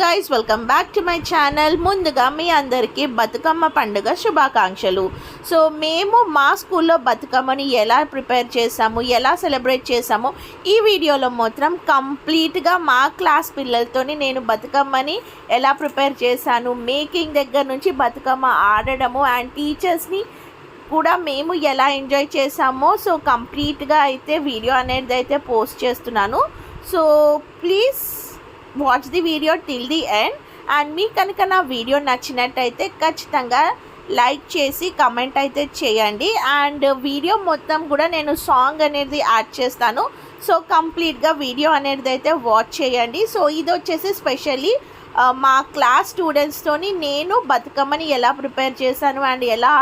Guys welcome back to my channel ముందుగా మీ అందరికీ బతుకమ్మ పండుగ శుభాకాంక్షలు. సో మేము మా స్కూల్లో బతుకమ్మని ఎలా ప్రిపేర్ చేసాము ఎలా సెలబ్రేట్ చేసాము ఈ వీడియోలో మాత్రం కంప్లీట్గా మా క్లాస్ పిల్లలతోని నేను బతుకమ్మని ఎలా ప్రిపేర్ చేశాను మేకింగ్ దగ్గర నుంచి బతుకమ్మ ఆడడము అండ్ టీచర్స్ని కూడా మేము ఎలా ఎంజాయ్ చేసామో సో కంప్లీట్గా అయితే వీడియో అనేది అయితే పోస్ట్ చేస్తున్నాను. So please watch the video till the end and మీకు కనుక నా వీడియో నచ్చినట్టయితే ఖచ్చితంగా లైక్ చేసి కమెంట్ అయితే చేయండి. అండ్ వీడియో మొత్తం కూడా నేను సాంగ్ అనేది యాడ్ చేస్తాను. సో కంప్లీట్గా వీడియో అనేది అయితే వాచ్ చేయండి. సో ఇది వచ్చేసి స్పెషల్లీ మా క్లాస్ స్టూడెంట్స్తోని నేను బతుకమ్మని ఎలా ప్రిపేర్ చేశాను అండ్ ఎలా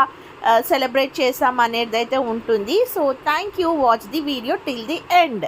సెలబ్రేట్ చేసాం అనేది అయితే ఉంటుంది. So thank you watch the video till the end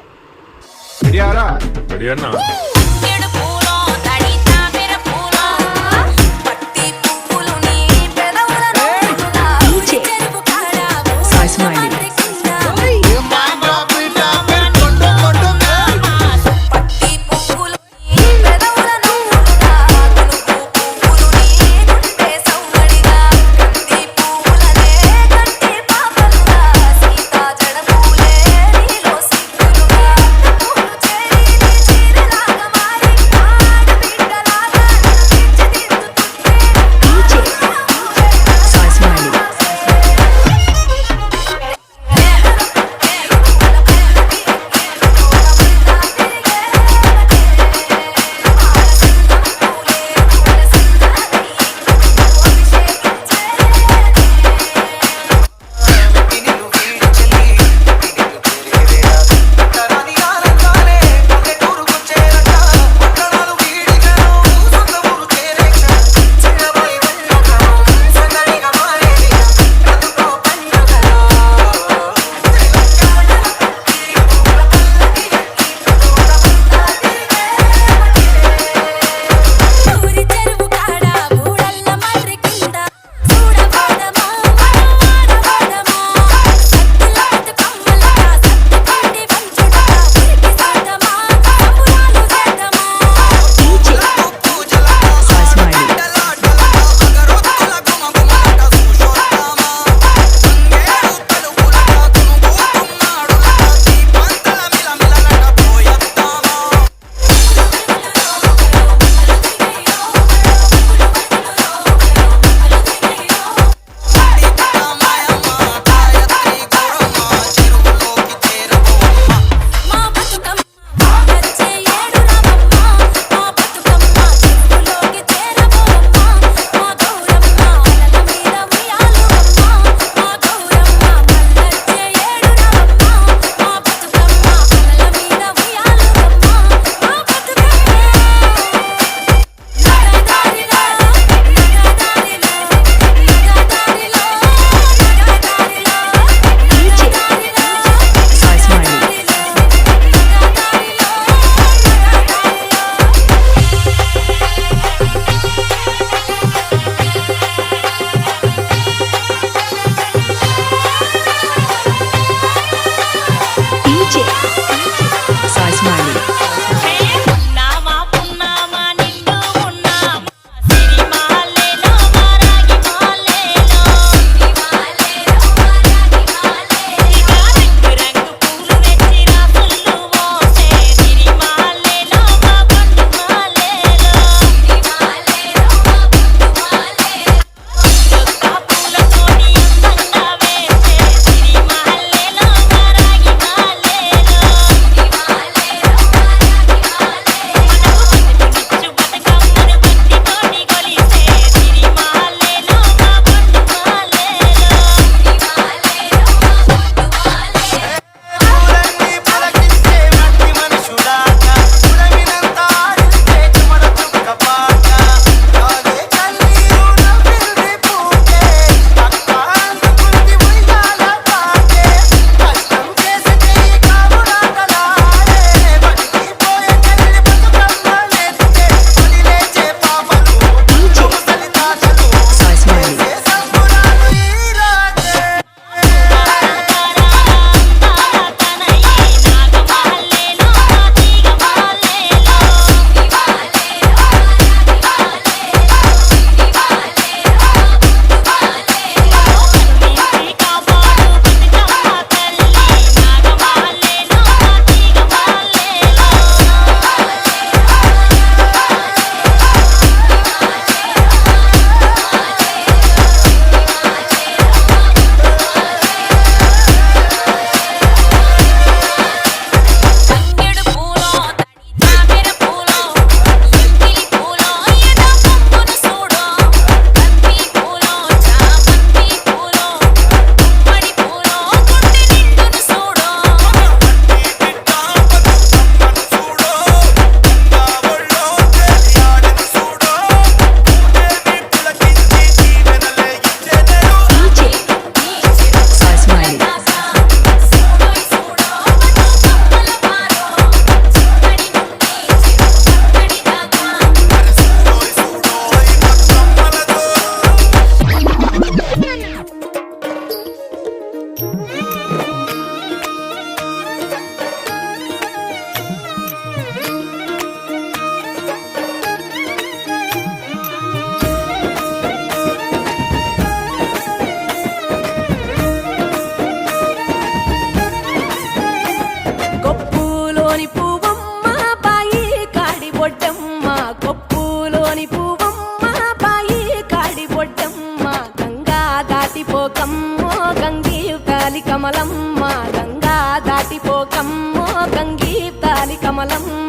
కొప్పులోని పువ్వమ్మ బాయి కాడి బొడ్డమ్మ కొప్పులోని పువ్వమ్మ బాయి కాడి బొడ్డమ్మ గంగా దాటిపోకమ్మో గంగి తాలి కమలమ్మ గంగా దాటిపోకమ్మో గంగి తాలి కమలమ్మ.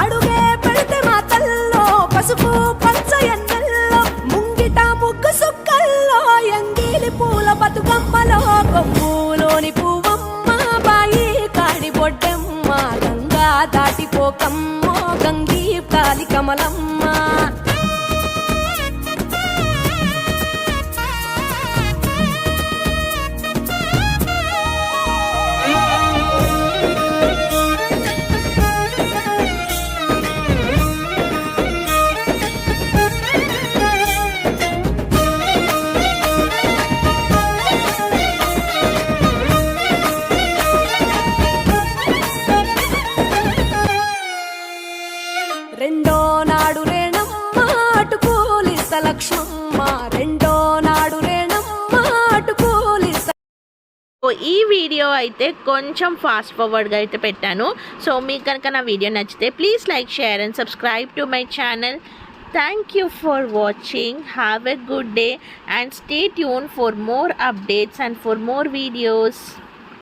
అడుగే పెడితే మా తల్లో పసుపు పచ్చ ఎన్నెల్లో ముంగిట ముగ్గు సుక్కల్లో ఎంగిలి పూల బతుకమ్మలో కొమ్ములోని పువ్వమ్మ బాయి కాడి బొడ్డెమ్మ గంగా దాటిపోకమ్మ గంగీ కాలి కమలమ్మ. ఈ వీడియో అయితే కొంచెం ఫాస్ట్ ఫార్వర్డ్గా అయితే పెట్టాను. సో మీకు కనుక నా వీడియో నచ్చితే please like share and subscribe to my channel thank you for watching have a good day and stay tune for more updates and for more videos